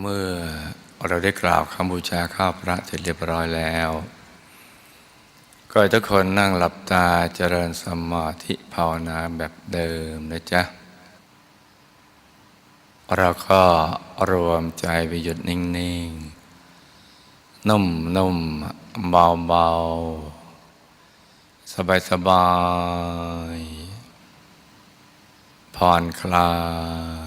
เมื่อเราได้กล่าวคำบูชาข้าวพระเสร็จเรียบร้อยแล้ว ก็ให้ทุกคนนั่งหลับตาเจริญสมาธิภาวนาแบบเดิมนะจ๊ะ เราก็รวมใจไปหยุดนิ่ง ๆ นุ่มนุ่มเบาเบาสบายสบายผ่อนคลาย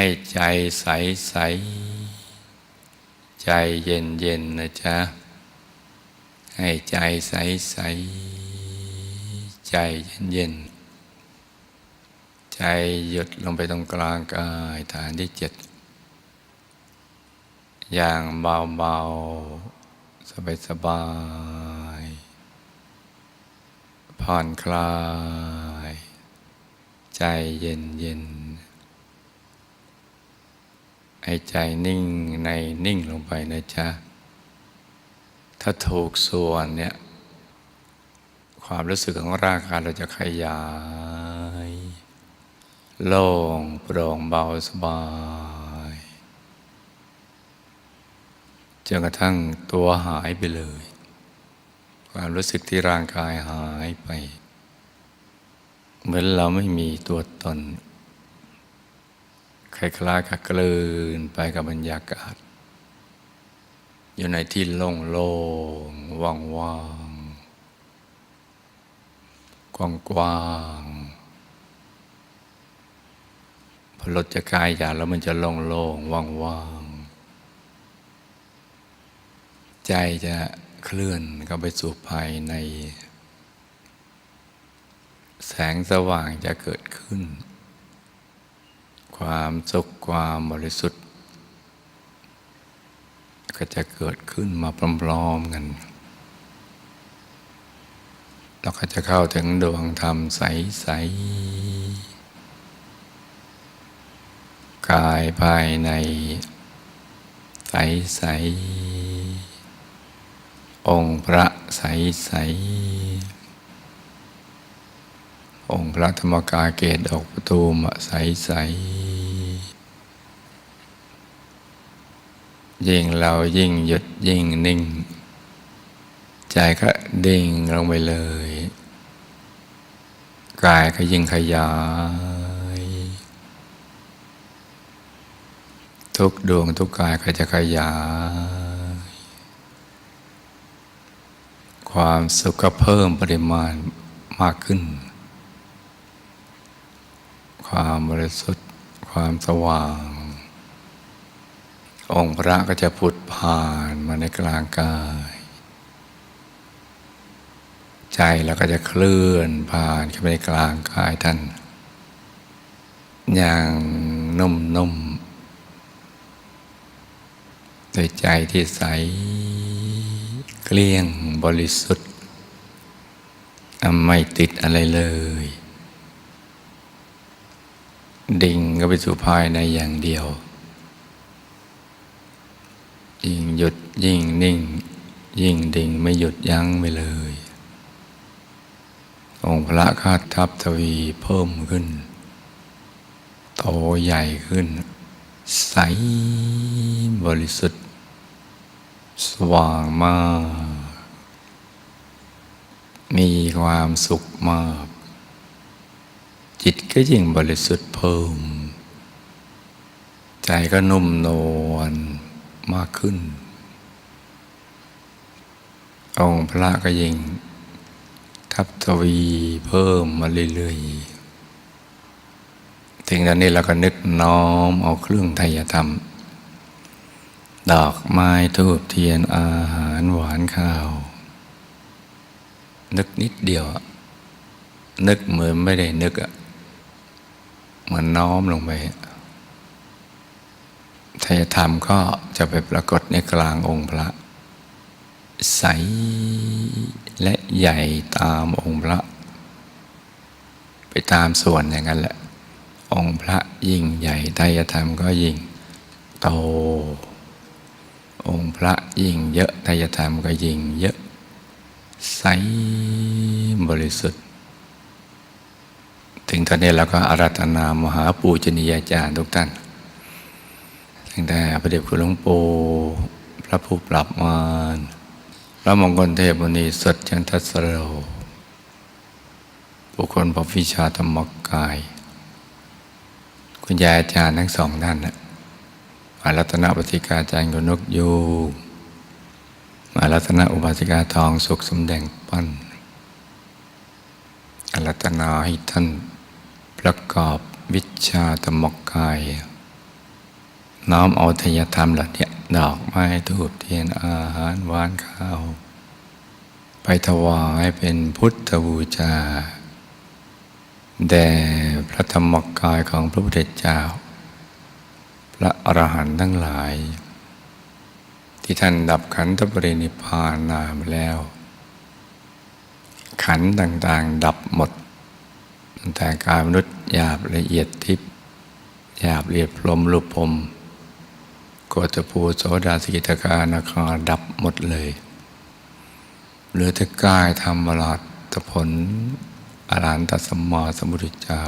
ให้ใจใสใส ใจเย็นเย็นนะจ๊ะ ให้ใจใสใส ใจเย็นเย็น ใจหยุดลงไปตรงกลางกายฐานที่เจ็ด อย่างเบาๆ สบายๆ ผ่อนคลาย ใจเย็นเย็น ให้ใจนิ่งในนิ่งลงไปนะจ๊ะ ถ้าถูกส่วนเนี่ย ความรู้สึกของร่างกายเราจะขยาย โล่งโปร่งเบาสบายจนกระทั่งตัวหายไปเลย ความรู้สึกที่ร่างกายหายไป เหมือนเราไม่มีตัวตน คล้ายๆกับกลืนไปกับบรรยากาศ อยู่ในที่โล่งโล่งว่างว่างกว้างกว้างพอลดจากายอย่างแล้วมันจะโล่งโล่งว่างว่างใจจะเคลื่อนเข้าไปสู่ภายใน แสงสว่างจะเกิดขึ้น ความสุขความบริสุทธิ์ ก็จะเกิดขึ้นมาพร้อมๆกัน เราก็จะเข้าถึงดวงธรรมใส ๆ กายภายในใส ๆ องค์พระใส ๆองค์พระธรรมกายเกตออกประตูมใสๆ ยิ่งเรายิ่งหยุดยิ่งนิ่ง ใจก็ดิ่งลงไปเลย กายก็ยิ่งขยาย ทุกดวงทุกกายก็จะขยาย ความสุขก็เพิ่มปริมาณมากขึ้น ความบริสุทธิ์ความสว่าง องค์พระก็จะผุดผ่านมาในกลางกาย ใจเราก็จะเคลื่อนผ่านเข้าไปในกลางกายท่าน อย่างนุ่มๆโดยใจที่ใสเกลี้ยงบริสุทธิ์ไม่ติดอะไรเลย ดิ่งก็ไปสู่ภายในอย่างเดียว ยิ่งหยุดยิ่งนิ่ง ยิ่งดิ่งไม่หยุดยั้งไปเลย องค์พระคาดทับทวีเพิ่มขึ้น โตใหญ่ขึ้น ใสบริสุทธิ์ สว่างมาก มีความสุขมาก จิตก็ยิ่งบริสุทธิ์เพิ่ม ใจก็นุ่มนวล มากขึ้น องค์พระก็ยิ่งทับทวีเพิ่มมาเรื่อยๆถึงตอนนี้เราก็นึกน้อมเอาเครื่องไทยธรรม ดอกไม้ทูบเทียนอาหารหวานข้าว นึกนิดเดียว นึกเหมือนไม่ได้นึกอะมือนน้อมลงไป ทยธรรมก็จะไปปรากฏในกลางองค์พระ ใสและใหญ่ตามองค์พระ ไปตามส่วนอย่างนั้นแหละ องค์พระยิ่งใหญ่ไตรธรรมก็ยิ่งโต องค์พระยิ่งเยอะไตรธรรมก็ยิ่งเยอะ ใสบริสุทธิ์ ถึงตอนนี้เราก็อารัธนามหาปูชนียาจารย์ทุกท่าน ตั้งแต่พระเดชคุณหลวงปู่พระผู้ปรับมารพระมงคลเทพมุนีสดจันทสโรบุคคลพระวิชาธรรมกาย คุณยายอาจารย์ทั้งสองท่านนะมารัตนปฏิกาอาจารย์กนกยูมารัตนอุบาสิกาทองสุขสมแดงปั้นอารัตนาให้ท่านประกอบวิชาธรรมกาย น้อมเอาทยธรรมเหล่านี้ดอกไม้ทูบเทียนอาหารหวานข้าว ไปถวายเป็นพุทธบูชาแด่พระธรรมกายของพระพุทธเจ้า พระอรหันต์ทั้งหลาย ที่ท่านดับขันธปรินิพพานนามแล้ว ขันธ์ต่างๆดับหมดตั้งแต่กายมนุษย์หยาบละเอียดทิพย์หยาบเอียดพรมรูปพรม ตภูโสดาสกิตาคานาคาดับหมดเลยเหลือแต่กายธรรมลาตผลอรหันตสมมาสมุทธเจ้า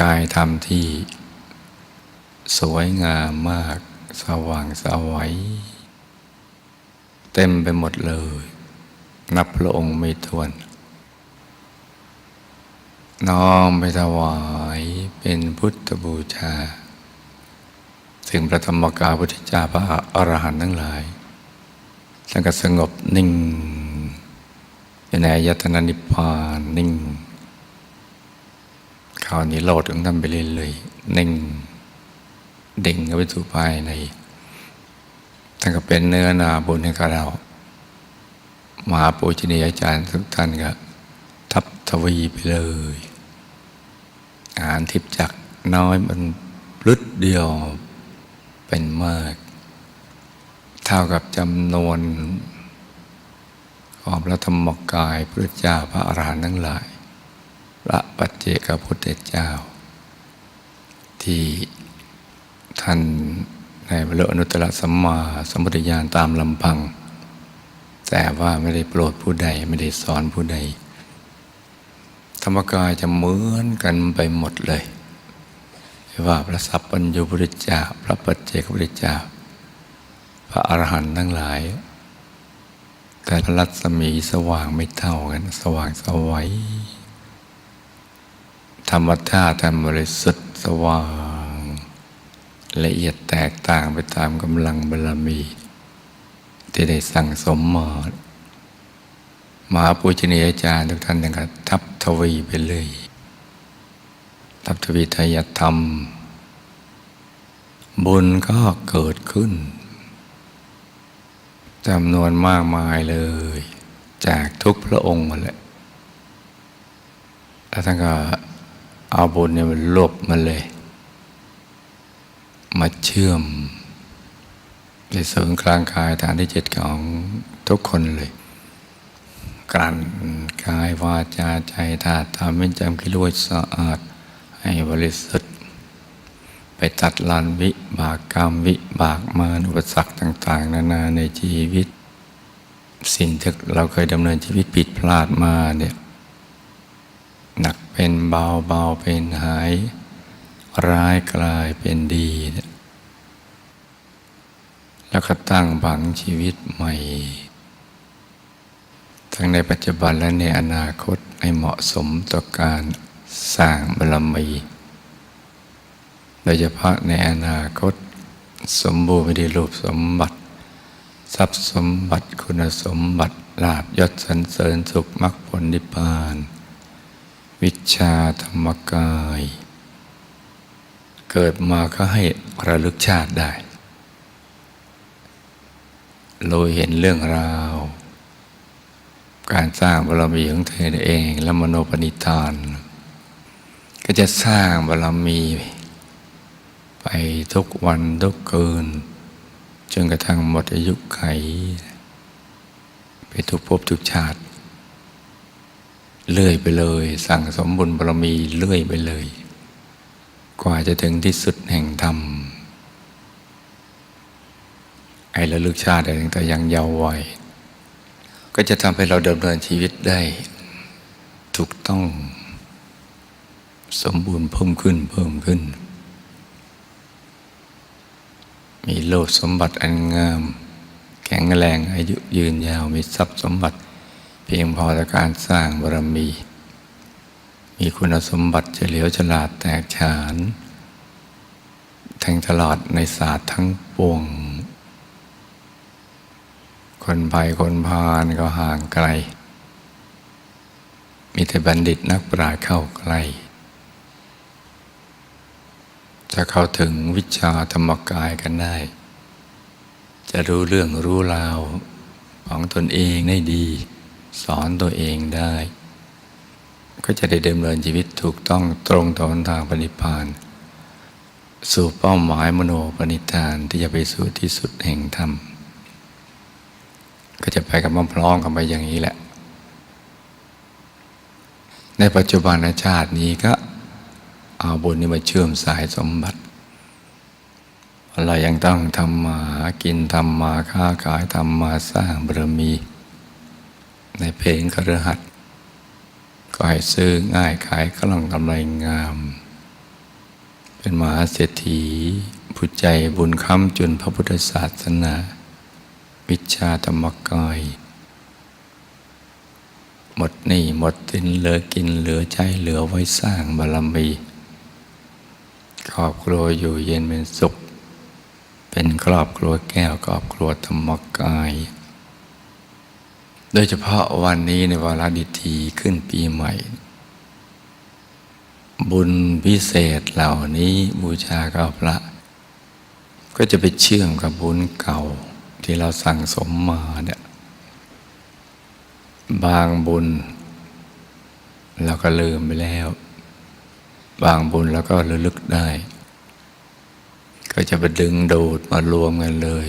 กายธรรมที่สวยงามมากสว่างสวัยเต็มไปหมดเลย นับพระองค์ไม่ถ้วน น้อมไปถวายเป็นพุทธบูชา ถึงพระธรรมกาพุทธเจ้าพระอรหันต์ทั้งหลายท่านก็สงบนิ่งอยู่ในายตนะนิพพานนิ่งคราวนี้โลดของท่านไปเรื่อยๆนิ่งดิ่งเข้าไปสู่ภายในท่านก็เป็นเนื้อนาบุญให้กับเรามหาปูชนียาจารย์ทุกท่านก็ทับทวีไปเลยอ่านทิพย์จักน้อยมันลึดเดียว เป็นมาก เท่ากับจำนวนของพระธรรมกายพระเจ้าพระอรหันต์ทั้งหลาย พระปัจเจกพุทธเจ้า ที่ท่านในบรรลุอนุตตรสัมมาสัมพุทธญาณตามลำพัง แต่ว่าไม่ได้โปรดผู้ใดไม่ได้สอนผู้ใด ธรรมกายจะเหมือนกันไปหมดเลย ไม่ว่าพระสัพพัญญูพุทธเจ้าพระปัจเจกพุทธเจ้าพระอรหันต์ทั้งหลาย แต่พรัศมีสว่างไม่เท่ากัน สว่างสวัยธรรมธาตุบริสุทธิ์สว่าง ละเอียดแตกต่างไปตามกำลังบารมี ที่ได้สั่งสมมามหาปูชนียอาจารย์ทุกท่านนะครับทับทวีไปเลย ทับทวีทยธรรม บุญก็เกิดขึ้นจำนวนมากมายเลย จากทุกพระองค์มาแหละแล้วท่านก็เอาบุญเนี่ยมันรวบมาเลย มาเชื่อมในส่วนกลางกายฐานที่เจ็ดของทุกคนเลยกลั่นกายวาจาใจธาตุทำเป็นจำกิริยสะอาด ให้บริสุทธิ์ ไปตัดลานวิบากกรรมวิบากมารอุปสรรคต่าง ๆ นานาในชีวิต สิ่งที่เราเคยดำเนินชีวิตผิดพลาดมาเนี่ยหนักเป็นเบาเบาเป็นหาย ร้ายกลายเป็นดี แล้วก็ตั้งบังชีวิตใหม่ ทั้งในปัจจุบันและในอนาคตให้เหมาะสมต่อการ สร้างบารมี โดยเฉพาะในอนาคตสมบูรณ์ไปด้วยรูปสมบัติ ทรัพย์สมบัติคุณสมบัติลาบยศสรรเสริญสุขมรรคผลนิพพาน วิชาธรรมกาย เกิดมาก็ให้ระลึกชาติได้เราเห็นเรื่องราว การสร้างบารมีของเธอเองและมโนปณิธาน ก็จะสร้างบารมี ไปทุกวันทุกคืนจนกระทั่งหมดอายุไข ไปทุกภพทุกชาติ เลื่อยไปเลย สั่งสมบุญบารมีเลื่อยไปเลย กว่าจะถึงที่สุดแห่งธรรม ไอ้ระลึกชาติอะไรต่างยังเยาว์วัยก็จะทำให้เราดำเนินชีวิตได้ ถูกต้อง สมบูรณ์เพิ่มขึ้นเพิ่มขึ้น มีโลกสมบัติอันงาม แข็งแรงอายุยืนยาวมีทรัพย์สมบัติ เพียงพอต่อการสร้างบารมี มีคุณสมบัติเฉลียวฉลาดแตกฉาน แทงตลอดในศาสตร์ทั้งปวง คนภัยคนพาลก็ห่างไกล มีแต่บัณฑิตนักปราชญ์เข้าใกล้ จะเข้าถึงวิชาธรรมกายกันได้ จะรู้เรื่องรู้ราวของตนเองได้ดี สอนตัวเองได้ ก็จะได้ดำเนินชีวิตถูกต้องตรงต่อหนทางปณิพาน สู่เป้าหมายมโนปณิธานที่จะไปสู่ที่สุดแห่งธรรม ก็จะไปกับมัพร้อมกันไปอย่างนี้แหละ ในปัจจุบันชาตินี้ก็ เอาบุญนี้มาเชื่อมสายสมบัติเรายังต้องทำมาหากินทำมาค้าขายทำมาสร้างบารมี ในเพลงคฤหัสก็ให้ซื้อง่ายขายกล่องกำไรงาม เป็นมหาเศรษฐีผู้ใจบุญค้ำจุนพระพุทธศาสนา วิชาธรรมกายหมดหนี้หมดสินเหลือกินเหลือใช้เหลือไว้สร้างบารมี ครอบครัวอยู่เย็นเป็นสุข เป็นครอบครัวแก้วครอบครัวธรรมกาย โดยเฉพาะวันนี้ในวาระดิถีขึ้นปีใหม่ บุญพิเศษเหล่านี้บูชาข้าพระ ก็จะไปเชื่อมกับบุญเก่าที่เราสั่งสมมาเนี่ยบางบุญเราก็ลืมไปแล้ว บางบุญเราก็ระลึกได้ ก็จะไปดึงดูดมารวมกันเลย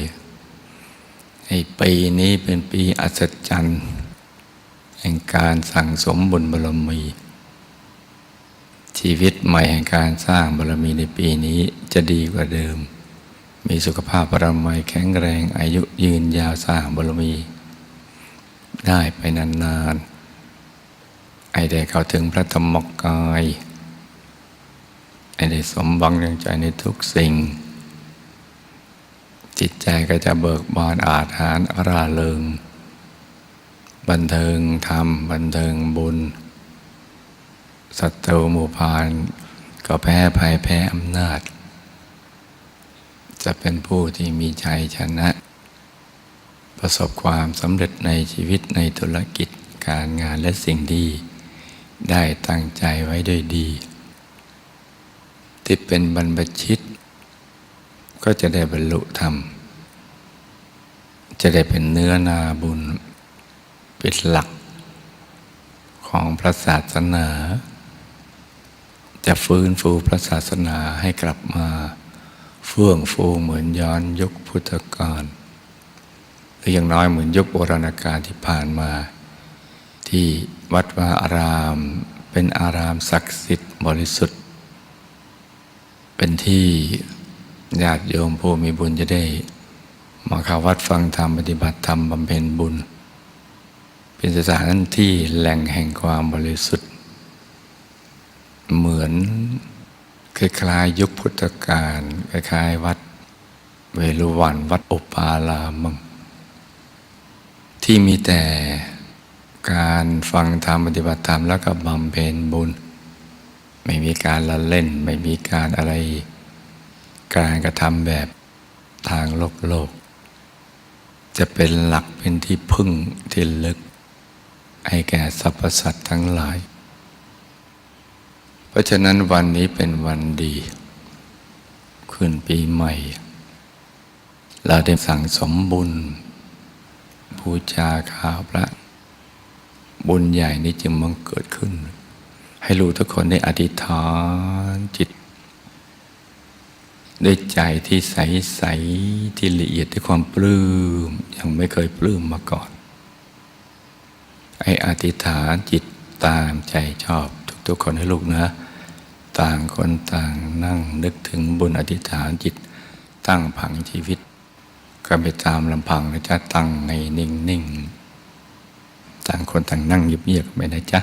ในปีนี้เป็นปีอัศจรรย์แห่งการสั่งสมบุญบารมี ชีวิตใหม่แห่งการสร้างบารมีในปีนี้จะดีกว่าเดิม มีสุขภาพบารมีแข็งแรงอายุยืนยาวสร้างบารมี ได้ไปนานๆไอ้ได้เข้าถึงพระธรรมกาย ไอ้ได้สมบังยังใจในทุกสิ่ง จิตใจก็จะเบิกบานอาจารอร่าเริง บันเทิงธรรม บันเทิงบุญศัตรูหมู่พานก็แพ้ภัยแพ้อำนาจ จะเป็นผู้ที่มีชัยชนะ ประสบความสำเร็จในชีวิตในธุรกิจการงานและสิ่งดี ได้ตั้งใจไว้ด้วยดี ที่เป็นบรรพชิต ก็จะได้บรรลุธรรม จะได้เป็นเนื้อนาบุญ เป็นหลักของพระศาสนา จะฟื้นฟูพระศาสนาให้กลับมาเฟื่องฟูเหมือนย้อนยุคพุทธกาลหรืออย่างน้อยเหมือนยุคโบราณกาลที่ผ่านมา ที่วัดวาอารามเป็นอารามศักดิ์สิทธิ์บริสุทธิ์ เป็นที่ญาติโยมผู้มีบุญจะได้ มาเข้าวัดฟังธรรมปฏิบัติธรรมบำเพ็ญบุญ เป็นสถานที่แหล่งแห่งความบริสุทธิ์ เหมือนคล้ายๆยุคพุทธกาลคล้ายๆวัด เวรุวันวัดอุปาลามังที่มีแต่การฟังธรรมปฏิบัติธรรมแล้วก็บำเพ็ญบุญ ไม่มีการละเล่น ไม่มีการอะไร การกระทำแบบทางโลกโลก จะเป็นหลักเป็นที่พึ่งที่ลึก ให้แก่สรรพสัตว์ทั้งหลาย เพราะฉะนั้นวันนี้เป็นวันดีขึ้นปีใหม่ เราได้สั่งสมบุญบูชาข้าวพระ บุญใหญ่นี้จึงมังเกิดขึ้น ให้รู้ทุกคนได้อธิษฐานจิต ด้วยใจที่ใสใสที่ละเอียดด้วยความปลื้มยังไม่เคยปลื้มมาก่อน ให้อธิษฐานจิตตามใจชอบทุกๆคนให้ลูกนะ ต่างคนต่างนั่งนึกถึงบุญอธิษฐานจิตตั้งผังชีวิตก็ไปตามลำพังนะจ๊ะตั้งในนิ่งๆ ต่างคนต่างนั่งเงียบๆไปนะจ๊ะ